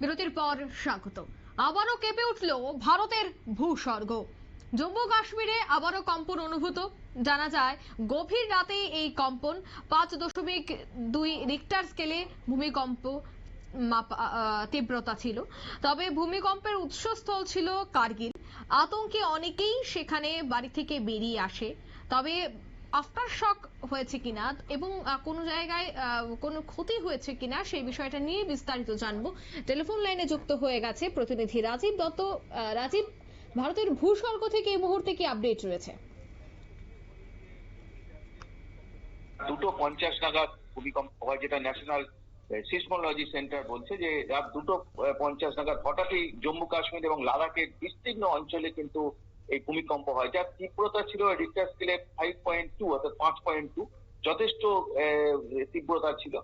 বিরতির পর স্বাগত। আবারও কেঁপে উঠল ভারতের ভূস্বর্গ। জম্মু কাশ্মীরে আবারও কম্পন অনুভূত। জানা যায়, গভীর রাতেই এই কম্পন পাঁচ দশমিক দুই রিক্টার স্কেলে ভূমিকম্প তীব্রতা ছিল। তবে ভূমিকম্পের উৎসস্থল ছিল কার্গিল। আতঙ্কে অনেকেই সেখানে বাড়ি থেকে বেরিয়ে আসে। তবে আফটার শক হয়েছে কিনা এবং কোনো জায়গায় কোনো ক্ষতি হয়েছে কিনা সেই বিষয়টা নিয়ে বিস্তারিত জানব। টেলিফোন লাইনে যুক্ত হয়ে গেছে প্রতিনিধি রাজীব দত্ত। রাজীব, ভারতের ভূস্বর্গ থেকে এই মুহূর্তে কি আপডেট রয়েছে? দুটো পঞ্চাশ নাগাদ ভূমিকম্প হয়, যেটা ন্যাশনাল সিসমোলজি সেন্টার বলছে যে, রাত দুটো পঞ্চাশ নাগাদ হঠাৎই জম্মু কাশ্মীর এবং লাদাখের বিস্তীর্ণ অঞ্চলে কিন্তু এই ভূমিকম্প হয়, যার তীব্রতা ছিল রিক্টার স্কেলে ফাইভ পয়েন্ট টু অর্থাৎ পাঁচ পয়েন্ট টু যথেষ্ট তীব্রতা ছিল।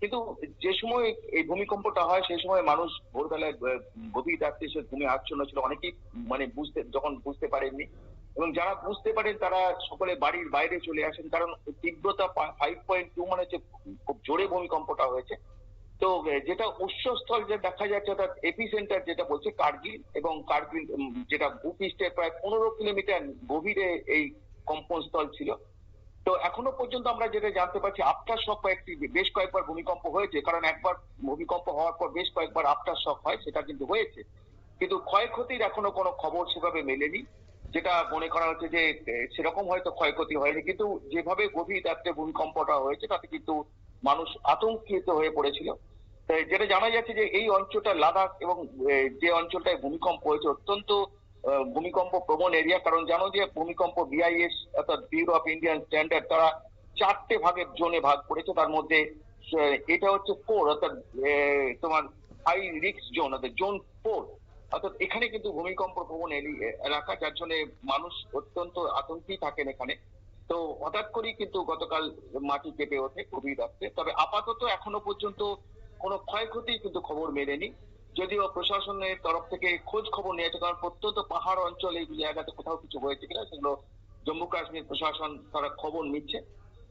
কিন্তু যে সময় এই ভূমিকম্পটা হয়, সেই সময় মানুষ ভোরবেলায় গভীর রাত্রে সে ঘুমে আচ্ছন্ন ছিল। অনেকেই মানে বুঝতে, যখন বুঝতে পারেননি। এবং যারা বুঝতে পারেন, তারা সকলে বাড়ির বাইরে চলে আসেন। কারণ তীব্রতা ফাইভ পয়েন্ট টু মানে হচ্ছে খুব জোরে ভূমিকম্পটা হয়েছে। তো যেটা উৎসস্থল যে দেখা যাচ্ছে, অর্থাৎ এপি সেন্টার যেটা বলছে, কার্গিল এবং কার্গিল যেটা ভূপৃষ্ঠের প্রায় পনেরো কিলোমিটার গভীরে এই কম্পনস্থল ছিল। তো এখনও পর্যন্ত আমরা যেটা জানতে পারছি আফটার শক কয়েকটি বেশ কয়েকবার ভূমিকম্প হয়েছে, কারণ একবার ভূমিকম্প হওয়ার পর বেশ কয়েকবার আফটার শক হয়, সেটা কিন্তু হয়েছে। কিন্তু ক্ষয়ক্ষতির এখনও কোনো খবর সেভাবে মেলেনি, যেটা মনে করা হচ্ছে যে সেরকম হয়তো ক্ষয়ক্ষতি হয়নি। কিন্তু যেভাবে গভীর রাত্রে ভূমিকম্পটা হয়েছে, তাতে কিন্তু মানুষ আতঙ্কিত হয়ে পড়েছিল। যেটা জানা যাচ্ছে যে এই অঞ্চলটা লাদাখ এবং যে অঞ্চলটায় ভূমিকম্প হয়েছে অত্যন্ত ভূমিকম্প প্রবণ এরিয়া কারণ জানো যে ভূমিকম্প বিআইএস অর্থাৎ ব্যুরো অফ ইন্ডিয়ান স্ট্যান্ডার্ড তারা চারটে ভাগের জোনে ভাগ করেছে। তার মধ্যে এটা হচ্ছে ফোর অর্থাৎ তোমার হাই রিস্ক জোন অর্থাৎ জোন ফোর অর্থাৎ এখানে কিন্তু ভূমিকম্প প্রবণ এলি- এলাকা, যার জন্য মানুষ অত্যন্ত আতঙ্কেই থাকেন এখানে। তো হঠাৎ করেই কিন্তু গতকাল মাটি কেঁপে ওঠে, গভীর রাত্রে। তবে আপাতত এখনও পর্যন্ত কোনো ক্ষয়ক্ষতি কিন্তু খবর মেলেনি। যদিও প্রশাসনের তরফ থেকে খোঁজ খবর নিয়েছে, কারণ প্রত্যন্ত পাহাড় অঞ্চলে এই জায়গাতে কোথাও কিছু হয়েছে কিনা সেগুলো জম্মু কাশ্মীর প্রশাসন তারা খবর নিচ্ছে।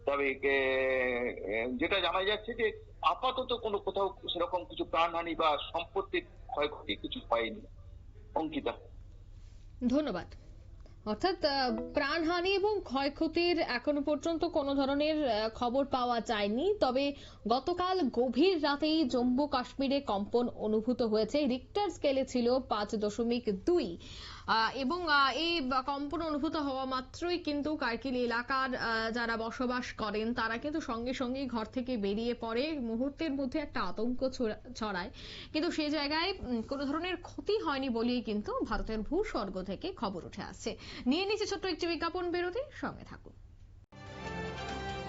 তবে যেটা জানা যাচ্ছে যে আপাতত কোনো কোথাও সেরকম কিছু প্রাণহানি বা সম্পত্তির ক্ষয়ক্ষতি কিছু হয়নি। অঙ্কিতা। ধন্যবাদ। অর্থাৎ প্রাণহানি এবং ক্ষয়ক্ষতির এখনও পর্যন্ত কোনো ধরনের খবর পাওয়া যায়নি। তবে গতকাল গভীর রাতেই জম্মু কাশ্মীরে কম্পন অনুভূত হয়েছে। রিক্টার স্কেলে ছিল পাঁচ দশমিক দুই। এবং এই কম্পন অনুভূত হওয়া মাত্রই কিন্তু কার্কিল এলাকার যারা বসবাস করেন, তারা কিন্তু সঙ্গে সঙ্গে ঘর থেকে বেরিয়ে পড়ে। মুহূর্তের মধ্যে একটা আতঙ্ক ছড়ায়। কিন্তু সে জায়গায় কোনো ধরনের ক্ষতি হয়নি বলেই কিন্তু ভারতের ভূস্বর্গ থেকে খবর উঠে আসছে। নিয়ে নিচ্ছে ছোট্ট একটি বিজ্ঞাপন, বিরতি, সঙ্গে থাকুন।